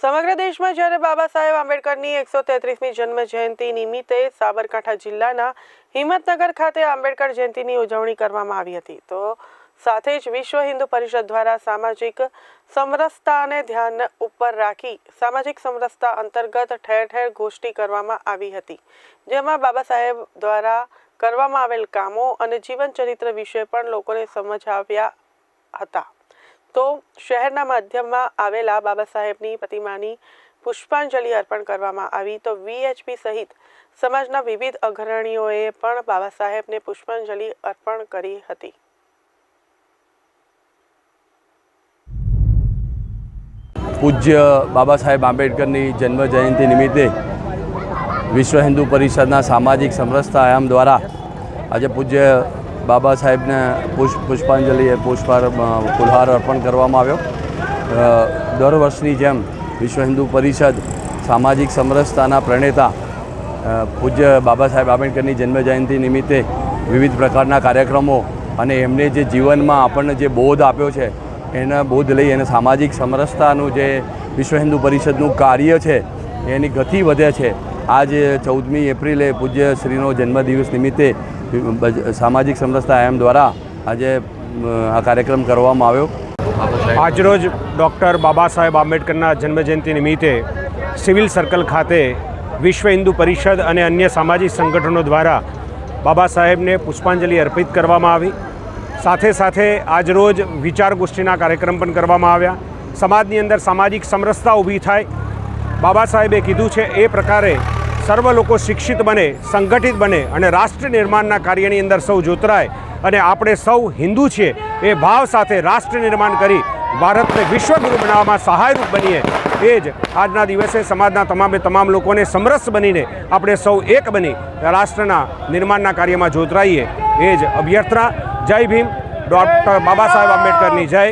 સમગ્ર દેશમાં જ્યારે બાબા સાહેબ આંબેડકરની એકસો તેત્રીસમી જન્મ જયંતિ નિમિત્તે સાબરકાંઠા જિલ્લાના હિંમતનગર ખાતે આંબેડકર જયંતિની ઉજવણી કરવામાં આવી હતી. તો સાથે જ વિશ્વ હિન્દુ પરિષદ દ્વારા સામાજિક સમરસતાને ધ્યાન ઉપર રાખી સામાજિક સમરસતા અંતર્ગત ઠેર ઠેર ગોષ્ઠી કરવામાં આવી હતી. જેમાં બાબા સાહેબ દ્વારા કરવામાં આવેલ કામો અને જીવન ચરિત્ર વિશે પણ લોકોને સમજાવ્યા હતા. તો શહેરના માધ્યમમાં આવેલા બાબા સાહેબની પ્રતિમાની પુષ્પાંજલિ અર્પણ કરવામાં આવી. તો વીએચપી સહિત સમાજના વિવિધ અગ્રણીઓએ પણ બાબા સાહેબને પુષ્પાંજલિ અર્પણ કરી હતી. પૂજ્ય બાબા સાહેબ આંબેડકરની જન્મ જયંતિ નિમિત્તે વિશ્વ હિન્દુ પરિષદના સામાજિક સમરસતા આયામ દ્વારા આજે પૂજ્ય બાબા સાહેબને પુષ્પ પુષ્પાંજલિ પુષ્પાર ફુલહાર અર્પણ કરવામાં આવ્યો. દર વર્ષની જેમ વિશ્વ હિન્દુ પરિષદ સામાજિક સમરસતાના પ્રણેતા પૂજ્ય બાબા સાહેબ આંબેડકરની જન્મ જયંતિ નિમિત્તે વિવિધ પ્રકારના કાર્યક્રમો અને એમને જે જીવનમાં આપણને જે બોધ આપ્યો છે, એના બોધ લઈ અને સામાજિક સમરસતાનું જે વિશ્વ હિન્દુ પરિષદનું કાર્ય છે, એની ગતિ વધે છે. આજે ચૌદમી એપ્રિલે પૂજ્ય શ્રીનો જન્મદિવસ નિમિત્તે સામાજિક સમરસતા એમ દ્વારા આજે આ કાર્યક્રમ કરવામાં આવ્યો. આજરોજ ડૉક્ટર બાબા સાહેબ આંબેડકરના જન્મજયંતિ નિમિત્તે સિવિલ સર્કલ ખાતે વિશ્વ હિન્દુ પરિષદ અને અન્ય સામાજિક સંગઠનો દ્વારા બાબા સાહેબને પુષ્પાંજલિ અર્પિત કરવામાં આવી. સાથે સાથે આજરોજ વિચાર ગોષ્ઠીના કાર્યક્રમ પણ કરવામાં આવ્યા. સમાજની અંદર સામાજિક સમરસતા ઊભી થાય. બાબા સાહેબે કીધું છે, એ પ્રકારે સર્વ લોકો શિક્ષિત બને, સંગઠિત બને અને રાષ્ટ્ર નિર્માણના કાર્યની અંદર સૌ જોતરાય અને આપણે સૌ હિન્દુ છીએ, એ ભાવ સાથે રાષ્ટ્ર નિર્માણ કરી ભારતને વિશ્વગુરુ બનાવવામાં સહાયરૂપ બનીએ, એ જ આજના દિવસે સમાજના તમામે તમામ લોકોને સમરસ બનીને આપણે સૌ એક બની રાષ્ટ્રના નિર્માણના કાર્યમાં જોતરાઈએ, એ જ અભ્યર્થના. જય ભીમ. ડૉક્ટર બાબા સાહેબ આંબેડકરની જય.